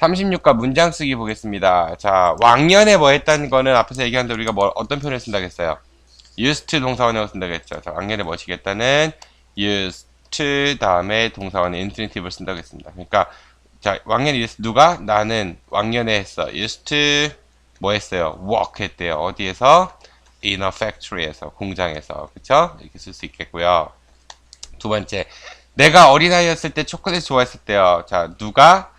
36과 문장 쓰기 보겠습니다. 자, 왕년에 뭐 했다는 거는 앞에서 얘기한 대로 우리가 뭐, 어떤 표현을 쓴다고 했어요? used to 동사원형을 쓴다고 했죠. 자, 왕년에 뭐 시겠다는 used to 다음에 동사원의 인피니티브를 쓴다고 했습니다. 그러니까 자, 왕년에 used 누가? 나는 왕년에 했어. used to 뭐 했어요? work 했대요. 어디에서? in a factory에서, 공장에서. 그쵸? 이렇게 쓸 수 있겠고요. 두 번째, 내가 어린아이였을 때 초콜릿 좋아했을 때요. 자, 누가?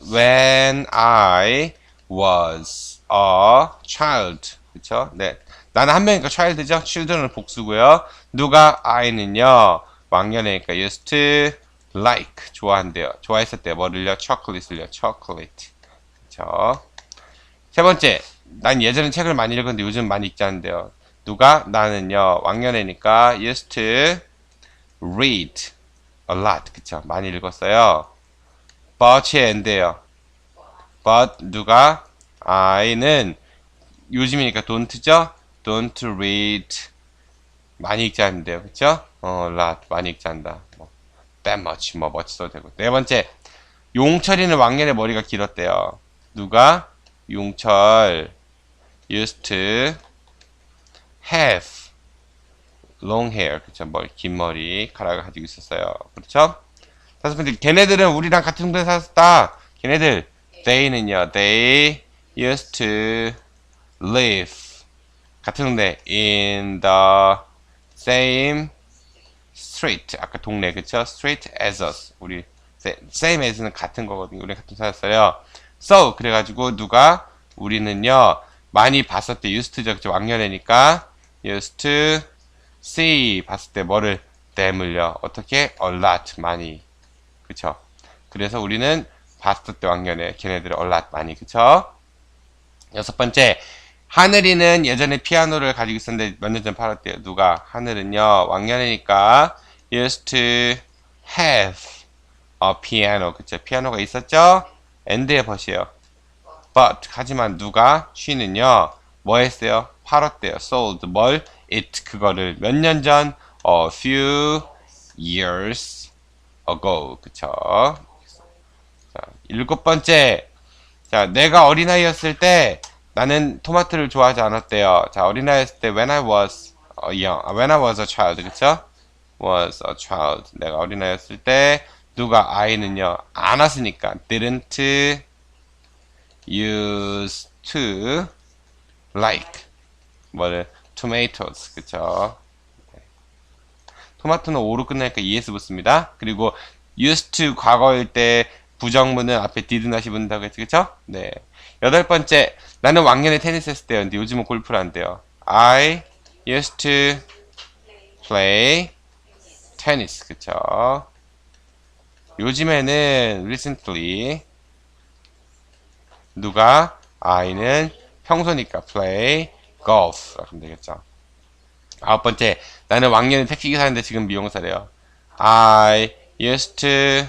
When I was a child. 그쵸? 네. 나는 한 명이니까 child죠? children은 복수고요. 누가? I는요. 왕년에니까 used to like. 좋아한대요. 좋아했었대요. 뭐를요? chocolate을요. chocolate. 그쵸? 세 번째, 난 예전에 책을 많이 읽었는데 요즘 많이 읽지 않는데요. 누가? 나는요, 왕년에니까 used to read a lot. 그쵸? 많이 읽었어요. And예요. but 누가? I는 요즘이니까 don't죠? don't read 많이 읽지 않는데요. 그쵸? 어, lot 많이 읽지 않는다. 뭐, that much, 뭐, 써도 되고. 네 번째, 용철이는 왕년에 머리가 길었대요. 누가? 용철 used to have long hair 그쵸 머리 긴 머리 카락을 가지고 있었어요 그렇죠 다섯 번째 걔네들은 우리랑 같은 동네에 살았다. 걔네들 they는요 they used to live. 같은 동네 in the same street. 아까 동네 그쵸? street as us. 우리 same as는 같은 거거든요. 우리 같은 살았어요. So 그래가지고 누가? 우리는요 많이 봤을 때 used to죠. 그쵸? 왕년에니까 used to see. 봤을 때 뭐를 댐을요? 어떻게? a lot 많이 그쵸? 그래서 우리는 봤을 때 왕년에 a lot 많이 그쵸? 여섯 번째 하늘이는 예전에 피아노를 가지고 있었는데 몇 년 전 팔았대요 누가? 하늘은요 왕년이니까 used to have a piano. 그쵸? 피아노가 있었죠? and의 벗이에요. but 하지만 누가? she는요 뭐 했어요? 팔았대요. sold 뭘? it 그거를 몇 년 전? a few years ago 그쵸? 자 일곱 번째. 자 내가 어린아이였을 때 나는 토마토를 좋아하지 않았대요. 자 어린아이였을 때 when I was a young 아, when I was a child 그쵸? was a child. 내가 어린아이였을 때 누가 I는요? 안 왔으니까. didn't used to like. 뭐를? tomatoes 그쵸? 네. 토마토는 오로 끝나니까 es 붙습니다. 그리고 used to 과거일 때 부정문은 앞에 did not이 붙는다고 했죠. 그쵸? 네. 여덟 번째 나는 왕년에 테니스 했을 때요 근데 요즘은 골프를 한대요. I used to play tennis. 그쵸? 요즘에는 recently 누가? I는 평소니까 play golf. 그럼 되겠죠. 아홉 번째 나는 왕년에 택시기사인데 지금 미용사래요. I used to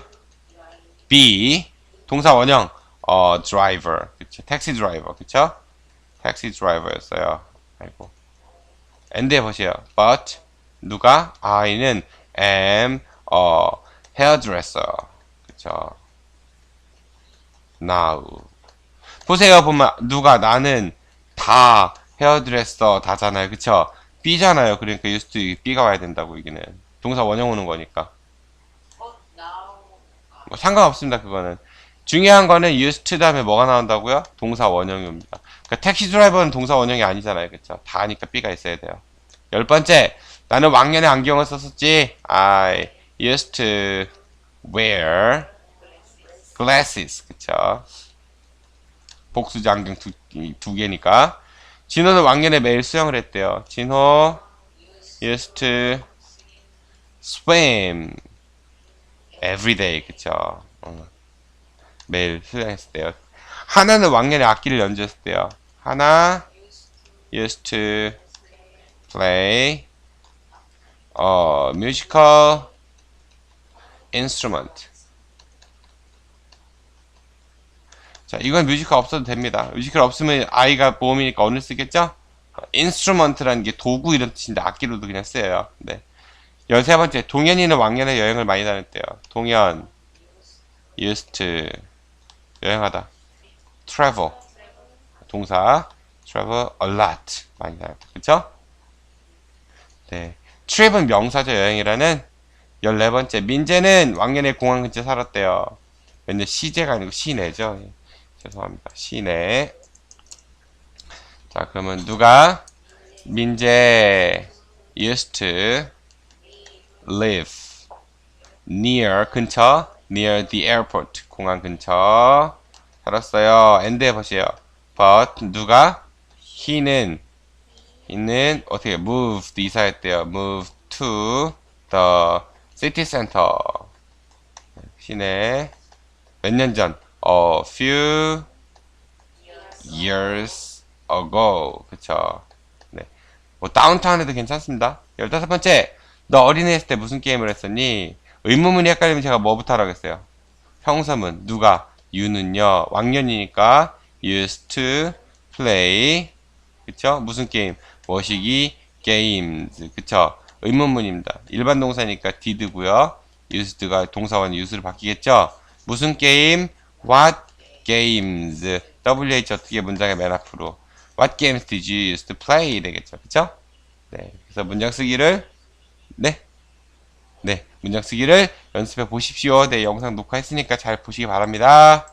be 동사 원형 어 driver. 그쵸? 택시 드라이버 그쵸? 택시 드라이버였어요. 아이고. And 보세요. but 누가? I는 am a hairdresser. 그쵸? Now. 보세요. 보면 누가 나는 다 헤어드레서 다잖아요. 그쵸 B잖아요. 그러니까 used to B가 와야 된다고 여기는. 동사 원형 오는 거니까. 뭐 상관없습니다 그거는. 중요한 거는 used to 다음에 뭐가 나온다고요? 동사 원형입니다. 그러니까 택시 드라이버는 동사 원형이 아니잖아요. 그쵸? 다 하니까 B가 있어야 돼요. 열 번째 나는 왕년에 안경을 썼었지? I used to wear glasses. 그쵸? 복수지 안경 두, 이두 개니까. 진호는 왕년에 매일 수영을 했대요. 진호 used to swim every day. 그쵸. 어. 매일 수영했을 때요. 하나는 왕년에 악기를 연주했을 때요. 하나 used to play a musical instrument. 자, 이건 뮤지컬 없어도 됩니다. 뮤지컬 없으면 아이가 보험이니까 언을 쓰겠죠? 인스트루먼트라는 게 도구 이런 뜻인데 악기로도 그냥 쓰여요. 네. 열세 번째, 동현이는 왕년에 여행을 많이 다녔대요. 동현, used. 여행하다. travel. 동사. travel a lot. 많이 다녔다. 그쵸? 네. trip은 명사죠, 여행이라는. 14번째. 민재는 왕년에 공항 근처 살았대요. 왠지 시제가 아니고 시내죠. 예. 죄송합니다. 시내. 자, 그러면 누가 민재 used to live near 근처 near the airport 공항 근처 살았어요. and 해보세요. but 누가 he는 he는 어떻게 moved 이사했대요. move to the city center 시내 몇 년 전 a few years ago 그쵸 네. 뭐 다운타운에도 괜찮습니다 15번째 너 어린애 있을 때 무슨 게임을 했었니? 의문문이 헷갈리면 제가 뭐부터 하라겠어요? 형사문 누가? you는요 왕년이니까 used to play 그쵸? 무슨 게임? 머시기 games 그쵸? 의문문입니다 일반 동사니까 did고요 used가 동사원 use로 바뀌겠죠? 무슨 게임? What games WH 어떻게 문장의 맨 앞으로 What games did you use to play? 되겠죠. 그쵸? 네. 그래서 문장 쓰기를, 네. 네. 문장 쓰기를 연습해 보십시오. 네. 영상 녹화했으니까 잘 보시기 바랍니다.